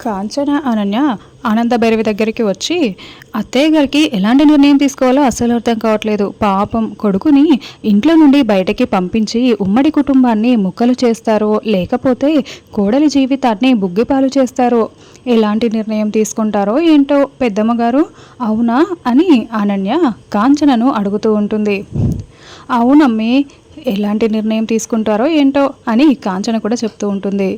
కాంచన అనన్య ఆనంద భైరవి దగ్గరికి వచ్చి అత్తయ్య గారికి ఎలాంటి నిర్ణయం తీసుకోవాలో అస్సలు అర్థం కావట్లేదు. పాపం కొడుకుని ఇంట్లో నుండి బయటకి పంపించి ఉమ్మడి కుటుంబాన్ని ముక్కలు చేస్తారో లేకపోతే కోడలి జీవితాన్ని బుగ్గిపాలు చేస్తారో ఎలాంటి నిర్ణయం తీసుకుంటారో ఏంటో పెద్దమ్మ గారు అవునా? అని అనన్య కాంచనను అడుగుతూ ఉంటుంది. అవునమ్మి ఎలాంటి నిర్ణయం తీసుకుంటారో ఏంటో? అని కాంచన కూడా చెప్తూ ఉంటుంది.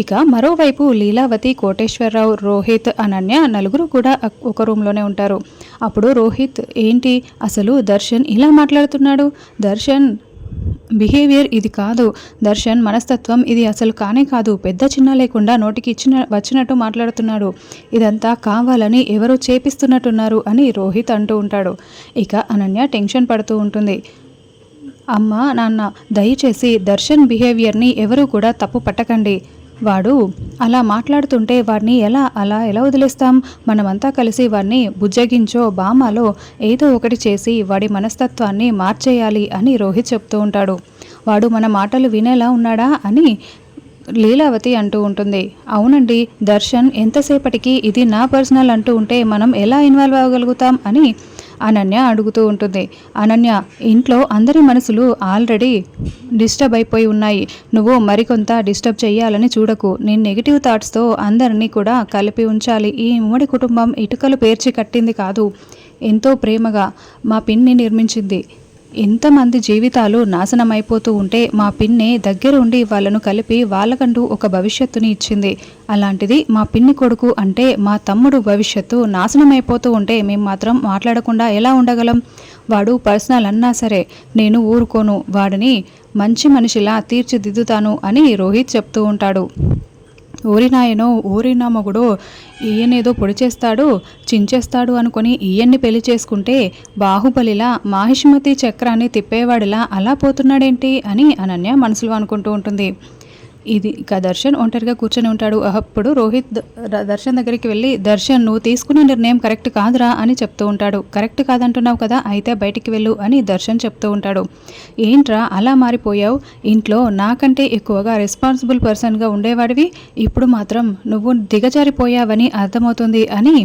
ఇక మరోవైపు లీలావతి కోటేశ్వరరావు రోహిత్ అనన్య నలుగురు కూడా ఒక రూమ్లోనే ఉంటారు. అప్పుడు రోహిత్ ఏంటి? అసలు దర్శన్ ఇలా మాట్లాడుతున్నాడు? దర్శన్ బిహేవియర్ ఇది కాదు. దర్శన్ మనస్తత్వం ఇది అసలు కానే కాదు. పెద్ద చిన్న లేకుండా నోటికి ఇచ్చిన వచ్చినట్టు మాట్లాడుతున్నాడు. ఇదంతా కావాలని ఎవరో చేపిస్తున్నట్టున్నారు అని రోహిత్ అంటూ ఉంటాడు. ఇక అనన్య టెన్షన్ పడుతూ ఉంటుంది. అమ్మ నాన్న దయచేసి దర్శన్ బిహేవియర్ని ఎవరూ కూడా తప్పు పట్టకండి. వాడు అలా మాట్లాడుతుంటే వాడిని ఎలా అలా ఎలా వదిలేస్తాం? మనమంతా కలిసి వాడిని బుజ్జగించో బామాలో ఏదో ఒకటి చేసి వాడి మనస్తత్వాన్ని మార్చేయాలి అని రోహిత్ చెప్తూ ఉంటాడు. వాడు మన మాటలు వినేలా ఉన్నాడా అని లీలావతి అంటూ ఉంటుంది. అవునండి దర్శన్ ఎంతసేపటికి ఇది నా పర్సనల్ అంటూ ఉంటే మనం ఎలా ఇన్వాల్వ్ అవ్వగలుగుతాం అని అనన్య అడుగుతూ ఉంటుంది. అనన్య ఇంట్లో అందరి మనసులు ఆల్రెడీ డిస్టర్బ్ అయిపోయి ఉన్నాయి. నువ్వు మరికొంత డిస్టర్బ్ చేయాలని చూడకు. నేను నెగిటివ్ థాట్స్తో అందరినీ కూడా కలిపి ఉంచాలి. ఈ ఉమ్మడి కుటుంబం ఇటుకలు పేర్చి కట్టింది కాదు. ఎంతో ప్రేమగా మా పిన్ని నిర్మించింది. ఎంతమంది జీవితాలు నాశనం అయిపోతూ ఉంటే మా పిన్ని దగ్గరుండి వాళ్ళను కలిపి వాళ్ళకంటూ ఒక భవిష్యత్తుని ఇచ్చింది. అలాంటిది మా పిన్ని కొడుకు అంటే మా తమ్ముడు భవిష్యత్తు నాశనం అయిపోతూ ఉంటే మేము మాత్రం మాట్లాడకుండా ఎలా ఉండగలం? వాడు పర్సనల్ అన్నా సరే నేను ఊరుకోను. వాడిని మంచి మనిషిలా తీర్చిదిద్దుతాను అని రోహిత్ చెప్తూ ఉంటాడు. ఊరినాయనో ఊరినా మొగుడు ఈయనేదో పొడి చేస్తాడు చించేస్తాడు అనుకొని ఈయన్ని పెళ్ళి చేసుకుంటే బాహుబలిలా మాహిష్మతి చక్రాన్ని తిప్పేవాడిలా అలా పోతున్నాడేంటి అని అనన్య మనసులో అనుకుంటూ ఉంటుంది. ఇది ఇక దర్శన్ ఒంటరిగా కూర్చొని ఉంటాడు. అప్పుడు రోహిత్ దర్శన్ దగ్గరికి వెళ్ళి దర్శన్ నువ్వు తీసుకున్న నిర్ణయం కరెక్ట్ కాదురా అని చెప్తూ ఉంటాడు. కరెక్ట్ కాదంటున్నావు కదా అయితే బయటికి వెళ్ళు అని దర్శన్ చెప్తూ ఉంటాడు. ఏంట్రా అలా మారిపోయావు? ఇంట్లో నాకంటే ఎక్కువగా రెస్పాన్సిబుల్ పర్సన్గా ఉండేవాడివి? ఇప్పుడు మాత్రం నువ్వు దిగజారిపోయావని అర్థమవుతుంది అని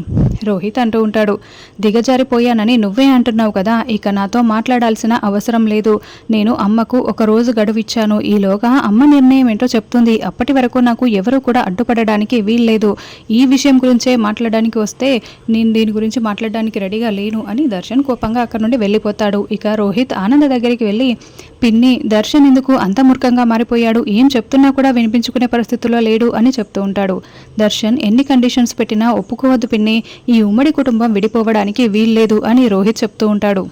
రోహిత్ అంటూ ఉంటాడు. దిగజారిపోయానని నువ్వే అంటున్నావు కదా ఇక నాతో మాట్లాడాల్సిన అవసరం లేదు. నేను అమ్మకు ఒక రోజు గడువు ఇచ్చాను. ఈలోగా అమ్మ నిర్ణయం ఏంటో చెప్తుంది. అప్పటి వరకు నాకు ఎవరూ కూడా అడ్డుపడడానికి వీల్లేదు. ఈ విషయం గురించే మాట్లాడడానికి వస్తే నేను దీని గురించి మాట్లాడడానికి రెడీగా లేను అని దర్శన్ కోపంగా అక్కడ నుండి వెళ్ళిపోతాడు. ఇక రోహిత్ ఆనంద దగ్గరికి వెళ్ళి పిన్ని దర్శన్ ఎందుకు అంత మూర్ఖంగా మారిపోయాడు? ఏం చెప్తున్నా కూడా వినిపించుకునే పరిస్థితుల్లో లేడు అని చెప్తూ ఉంటాడు. దర్శన్ ఎన్ని కండిషన్స్ పెట్టినా ఒప్పుకోవద్దు పిన్ని. ఈ ఉమ్మడి కుటుంబం విడిపోవడానికి వీల్లేదు అని రోహిత్ చెప్తూ ఉంటాడు.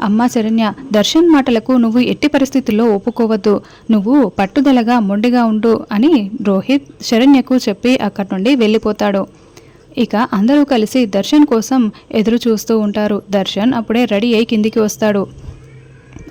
అమ్మా శరణ్య దర్శన్ మాటలకు నువ్వు ఎట్టి పరిస్థితుల్లో ఒప్పుకోవద్దు. నువ్వు పట్టుదలగా మొండిగా ఉండు అని రోహిత్ శరణ్యకు చెప్పి అక్కడి నుండి వెళ్ళిపోతాడు. ఇక అందరూ కలిసి దర్శన్ కోసం ఎదురు చూస్తూ ఉంటారు. దర్శన్ అప్పుడే రెడీ అయి కిందికి వస్తాడు.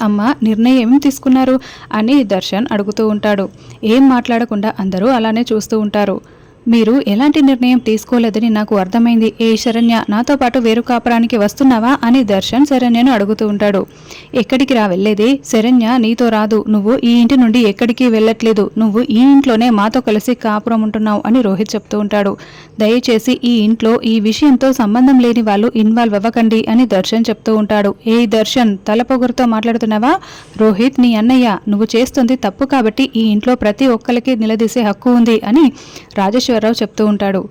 అమ్మ నిర్ణయం ఏం తీసుకున్నారు? అని దర్శన్ అడుగుతూ ఉంటాడు. ఏం మాట్లాడకుండా అందరూ అలానే చూస్తూ ఉంటారు. మీరు ఎలాంటి నిర్ణయం తీసుకోలేదని నాకు అర్థమైంది. ఏ శరణ్య నాతో పాటు వేరు కాపురానికి వస్తున్నావా? అని దర్శన్ శరణ్యను అడుగుతూ ఉంటాడు. ఎక్కడికి రా వెళ్ళేది? శరణ్య నీతో రాదు. నువ్వు ఈ ఇంటి నుండి ఎక్కడికి వెళ్ళట్లేదు. నువ్వు ఈ ఇంట్లోనే మాతో కలిసి కాపురం ఉంటున్నావు అని రోహిత్ చెప్తూ ఉంటాడు. దయచేసి ఈ ఇంట్లో ఈ విషయంతో సంబంధం లేని వాళ్ళు ఇన్వాల్వ్ అవ్వకండి అని దర్శన్ చెప్తూ ఉంటాడు. ఏ దర్శన్ తల పొగరుతో మాట్లాడుతున్నావా? రోహిత్ నీ అన్నయ్య నువ్వు చేస్తుంది తప్పు కాబట్టి ఈ ఇంట్లో ప్రతి ఒక్కరికి నిలదీసే హక్కు ఉంది అని రాజేశ్వరరావు చెప్తూ ఉంటాడు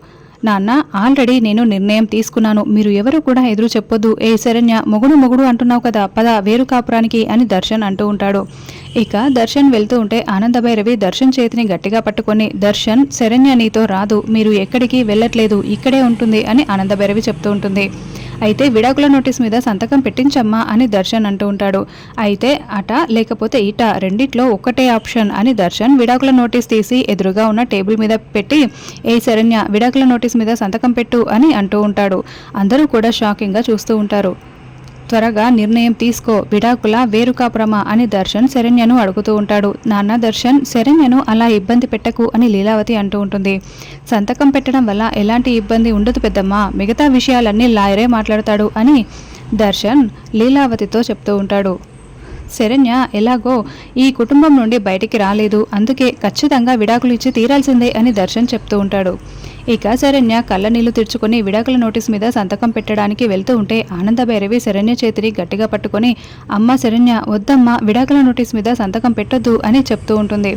నాన్న ఆల్రెడీ నేను నిర్ణయం తీసుకున్నాను. మీరు ఎవరు కూడా ఎదురు చెప్పొద్దు. ఏ శరణ్య మొగుడు మొగుడు అంటున్నావు కదా పద వేరు కాపురానికి అని దర్శన్ అంటూ ఉంటాడు. ఇక దర్శన్ వెళ్తూ ఉంటే ఆనందభైరవి దర్శన్ చేతిని గట్టిగా పట్టుకొని దర్శన్ శరణ్య నీతో రాదు. మీరు ఎక్కడికి వెళ్ళట్లేదు. ఇక్కడే ఉంటుంది అని ఆనందభైరవి చెప్తూ ఉంటుంది. అయితే విడాకుల నోటీస్ మీద సంతకం పెట్టించమ్మా అని దర్శన్ అంటూ ఉంటాడు. అయితే అట లేకపోతే ఇట రెండిట్లో ఒకటే ఆప్షన్ అని దర్శన్ విడాకుల నోటీస్ తీసి ఎదురుగా ఉన్న టేబుల్ మీద పెట్టి ఏ శరణ్య విడాకుల నోటీస్ మీద సంతకం పెట్టు అని అంటూ ఉంటాడు. అందరూ కూడా షాకింగ్గా చూస్తూ ఉంటారు. త్వరగా నిర్ణయం తీసుకో విడాకుల వేరుకాపురమా అని దర్శన్ శరణ్యను అడుగుతూ ఉంటాడు. నాన్న దర్శన్ శరణ్యను అలా ఇబ్బంది పెట్టకు అని లీలావతి అంటూ ఉంటుంది. సంతకం పెట్టడం వల్ల ఎలాంటి ఇబ్బంది ఉండదు పెద్దమ్మా. మిగతా విషయాలన్నీ లాయరే మాట్లాడతాడు అని దర్శన్ లీలావతితో చెప్తూ ఉంటాడు. శరణ్య ఎలాగో ఈ కుటుంబం నుండి బయటికి రాలేదు. అందుకే ఖచ్చితంగా విడాకులు ఇచ్చి తీరాల్సిందే అని దర్శన్ చెప్తూ ఉంటాడు. ఇక శరణ్య కళ్ళ నీళ్ళు తెరుచుకుని విడాకుల నోటీస్ మీద సంతకం పెట్టడానికి వెళ్తూ ఉంటే ఆనందభైరవి శరణ్య చేతిని గట్టిగా పట్టుకొని అమ్మ శరణ్య వద్దమ్మ విడాకుల నోటీస్ మీద సంతకం పెట్టొద్దు అని చెప్తూ ఉంటుంది.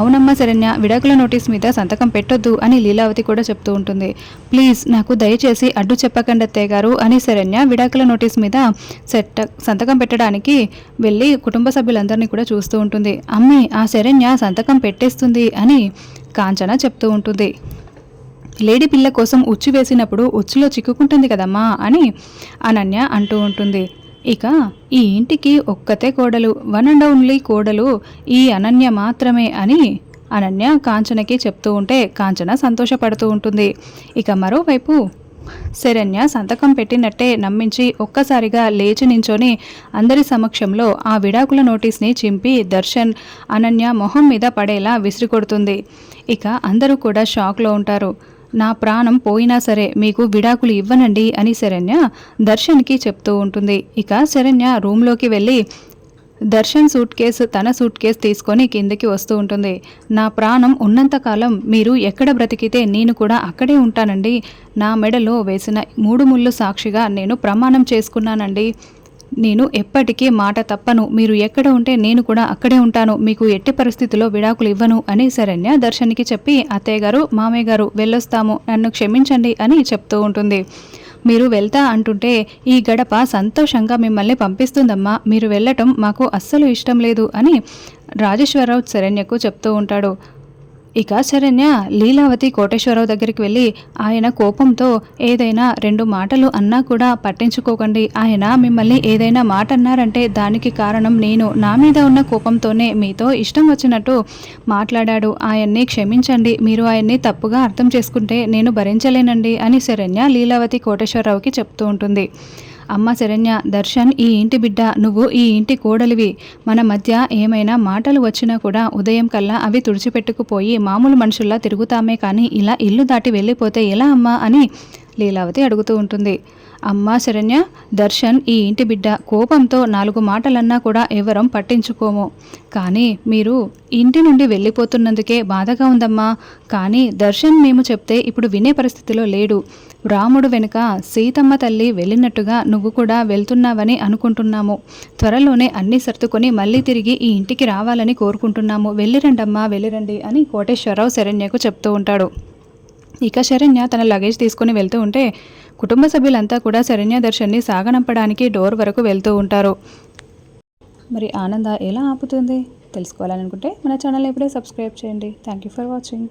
అవునమ్మ శరణ్య విడాకుల నోటీస్ మీద సంతకం పెట్టొద్దు అని లీలావతి కూడా చెప్తూ ఉంటుంది. ప్లీజ్ నాకు దయచేసి అడ్డు చెప్పకండి అత్తయ్య గారు అని శరణ్య విడాకుల నోటీస్ మీద సెట్ సంతకం పెట్టడానికి వెళ్ళి కుటుంబ సభ్యులందరినీ కూడా చూస్తూ ఉంటుంది. అమ్మి ఆ శరణ్య సంతకం పెట్టేస్తుంది అని కాంచన చెప్తూ ఉంటుంది. లేడీ పిల్ల కోసం ఉచ్చు వేసినప్పుడు ఉచ్చులో చిక్కుకుంటుంది కదమ్మా అని అనన్య అంటూ ఉంటుంది. ఇక ఈ ఇంటికి ఒక్కతే కోడలు వన్ అండ్ ఓన్లీ కోడలు ఈ అనన్య మాత్రమే అని అనన్య కాంచనకి చెప్తూ ఉంటే కాంచన సంతోషపడుతూ ఉంటుంది. ఇక మరోవైపు శరణ్య సంతకం పెట్టినట్టే నమ్మించి ఒక్కసారిగా లేచి నించొని అందరి సమక్షంలో ఆ విడాకుల నోటీస్ని చింపి దర్శన్ అనన్య మొహం మీద పడేలా విసిరికొడుతుంది. ఇక అందరూ కూడా షాక్లో ఉంటారు. నా ప్రాణం పోయినా సరే మీకు విడాకులు ఇవ్వనండి అని శరణ్య దర్శన్కి చెప్తూ ఉంటుంది. ఇక శరణ్య రూమ్లోకి వెళ్ళి దర్శన్ సూట్ కేసు తన సూట్ కేసు తీసుకొని కిందకి వస్తూ ఉంటుంది. నా ప్రాణం ఉన్నంతకాలం మీరు ఎక్కడ బ్రతికితే నేను కూడా అక్కడే ఉంటానండి. నా మెడలో వేసిన మూడు ముళ్ళు సాక్షిగా నేను ప్రమాణం చేసుకున్నానండి. నేను ఎప్పటికీ మాట తప్పను. మీరు ఎక్కడ ఉంటే నేను కూడా అక్కడే ఉంటాను. మీకు ఎట్టి పరిస్థితిలో విడాకులు ఇవ్వను అని శరణ్య దర్శనికి చెప్పి అత్తయ్య గారు మామయ్య గారు వెళ్ళొస్తాము. నన్ను క్షమించండి అని చెప్తూ ఉంటుంది. మీరు వెళ్తా అంటుంటే ఈ గడప సంతోషంగా మిమ్మల్ని పంపిస్తుందమ్మా. మీరు వెళ్ళటం మాకు అస్సలు ఇష్టం లేదు అని రాజేశ్వరరావు శరణ్యకు చెప్తూ ఉంటాడు. ఇక శరణ్య లీలావతి కోటేశ్వరరావు దగ్గరికి వెళ్ళి ఆయన కోపంతో ఏదైనా రెండు మాటలు అన్నా కూడా పట్టించుకోకండి. ఆయన మిమ్మల్ని ఏదైనా మాట అన్నారంటే దానికి కారణం నేను. నా మీద ఉన్న కోపంతోనే మీతో ఇష్టం వచ్చినట్టు మాట్లాడాడు. ఆయన్ని క్షమించండి. మీరు ఆయన్ని తప్పుగా అర్థం చేసుకుంటే నేను భరించలేనండి అని శరణ్య లీలావతి కోటేశ్వరరావుకి చెప్తూ ఉంటుంది. అమ్మ శరణ్య దర్శన్ ఈ ఇంటి బిడ్డ నువ్వు ఈ ఇంటి కోడలివి. మన మధ్య ఏమైనా మాటలు వచ్చినా కూడా ఉదయం కల్లా అవి తుడిచిపెట్టుకుపోయి మామూలు మనుషుల్లా తిరుగుతామే కానీ ఇలా ఇల్లు దాటి వెళ్ళిపోతే ఎలా అమ్మా అని లీలావతి అడుగుతూ ఉంటుంది. అమ్మా శరణ్య దర్శన్ ఈ ఇంటి బిడ్డ కోపంతో నాలుగు మాటలన్నా కూడా ఎవరం పట్టించుకోము. కానీ మీరు ఇంటి నుండి వెళ్ళిపోతున్నందుకే బాధగా ఉందమ్మా. కానీ దర్శన్ మేము చెప్తే ఇప్పుడు వినే పరిస్థితిలో లేడు. రాముడు వెనుక సీతమ్మ తల్లి వెళ్ళినట్టుగా నువ్వు కూడా వెళ్తున్నావని అనుకుంటున్నాము. త్వరలోనే అన్ని సర్దుకొని మళ్ళీ తిరిగి ఈ ఇంటికి రావాలని కోరుకుంటున్నాము. వెళ్ళిరండమ్మా వెళ్ళిరండి అని కోటేశ్వరరావు శరణ్యకు చెప్తూ ఉంటాడు. ఇక శరణ్య తన లగేజ్ తీసుకుని వెళ్తూ ఉంటే కుటుంబ సభ్యులంతా కూడా శరణ్య దర్శన్ని సాగనంపడానికి డోర్ వరకు వెళ్తూ ఉంటారు. మరి ఆనంద ఎలా ఆపుతుంది? తెలుసుకోవాలనుకుంటే మన ఛానల్ ఇప్పుడే సబ్స్క్రైబ్ చేయండి. Thank you for watching